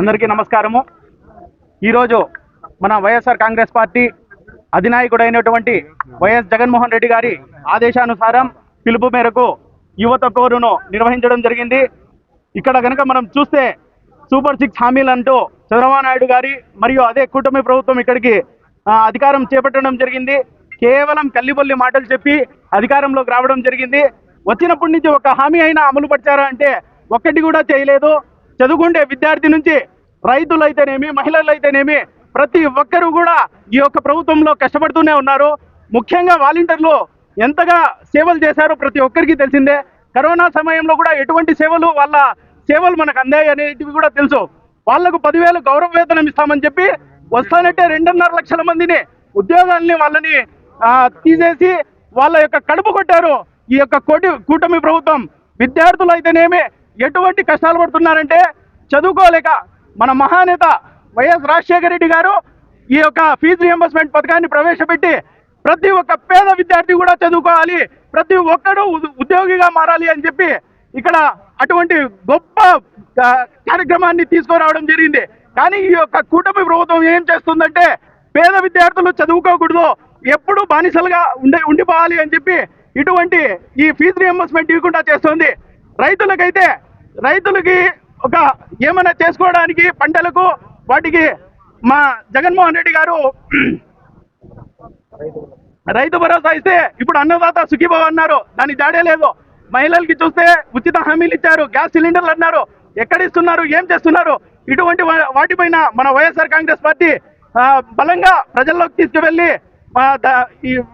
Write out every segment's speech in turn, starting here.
అందరికీ నమస్కారము. ఈరోజు మన వైఎస్ఆర్ కాంగ్రెస్ పార్టీ అధినాయకుడైనటువంటి వైఎస్ జగన్మోహన్ రెడ్డి గారి ఆదేశానుసారం పిలుపు మేరకు యువత కోరును నిర్వహించడం జరిగింది. ఇక్కడ కనుక మనం చూస్తే సూపర్ సిక్స్ హామీలు అంటూ చంద్రబాబు నాయుడు గారి మరియు అదే కూటమి ప్రభుత్వం ఇక్కడికి అధికారం చేపట్టడం జరిగింది. కేవలం కల్లిబొల్లి మాటలు చెప్పి అధికారంలోకి రావడం జరిగింది. వచ్చినప్పటి నుంచి ఒక హామీ అయినా అమలు పరిచారా అంటే ఒక్కటి కూడా చేయలేదు. చదువుకుంటే విద్యార్థి నుంచి రైతులైతేనేమి అయితేనేమి ప్రతి ఒక్కరూ కూడా ఈ యొక్క ప్రభుత్వంలో కష్టపడుతూనే ఉన్నారు. ముఖ్యంగా వాలంటీర్లు ఎంతగా సేవలు చేశారో ప్రతి ఒక్కరికి తెలిసిందే. కరోనా సమయంలో కూడా ఎటువంటి సేవలు వాళ్ళ సేవలు మనకు అందాయి అనేటివి కూడా తెలుసు. వాళ్ళకు పదివేలు గౌరవ వేతనం ఇస్తామని చెప్పి వస్తానంటే రెండున్నర లక్షల మందిని ఉద్యోగాల్ని వాళ్ళని తీసేసి వాళ్ళ యొక్క కడుపు కొట్టారు. ఈ యొక్క కోటి కూటమి ప్రభుత్వం. విద్యార్థులు అయితేనేమి ఎటువంటి కష్టాలు పడుతున్నారంటే చదువుకోలేక మన మహానేత వైఎస్ రాజశేఖర రెడ్డి గారు ఈ యొక్క ఫీజు రియంబర్స్మెంట్ పథకాన్ని ప్రవేశపెట్టి ప్రతి ఒక్క పేద విద్యార్థి కూడా చదువుకోవాలి ప్రతి ఒక్కడు ఉద్యోగిగా మారాలి అని చెప్పి ఇక్కడ అటువంటి గొప్ప కార్యక్రమాన్ని తీసుకురావడం జరిగింది. కానీ ఈ యొక్క కూటమి ప్రభుత్వం ఏం చేస్తుందంటే పేద విద్యార్థులు చదువుకోకూడదు ఎప్పుడు బానిసలుగా ఉండి ఉండిపోవాలి అని చెప్పి ఇటువంటి ఈ ఫీజు రియంబర్స్మెంట్ ఇవ్వకుండా చేస్తుంది. రైతులకైతే రైతులకి ఒక ఏమైనా చేసుకోవడానికి పంటలకు వాటికి మా జగన్మోహన్ రెడ్డి గారు రైతు భరోసా ఇస్తే ఇప్పుడు అన్నదాత సుఖీభావ అన్నారు. దాని జాడే లేదు. మహిళలకి చూస్తే ఉచిత హామీలు ఇచ్చారు. గ్యాస్ సిలిండర్లు అన్నారు. ఎక్కడ ఇస్తున్నారు? ఏం చేస్తున్నారు? ఇటువంటి వా- వాటిపైన మన వైఎస్ఆర్ కాంగ్రెస్ పార్టీ బలంగా ప్రజల్లోకి తీసుకువెళ్ళి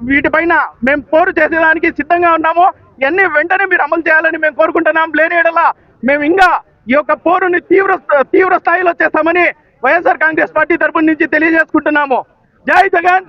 వీటిపైన మేము పోరు చేసేదానికి సిద్ధంగా ఉన్నాము. ఇవన్నీ వెంటనే మీరు అమలు చేయాలని మేము కోరుకుంటున్నాం. లేని ఎడలా మేము ఇంకా ఈ యొక్క పోరుని తీవ్ర తీవ్ర స్థాయిలో చేస్తామని వైఎస్ఆర్ కాంగ్రెస్ పార్టీ తరపు నుంచి తెలియజేసుకుంటున్నాము. జై జగన్.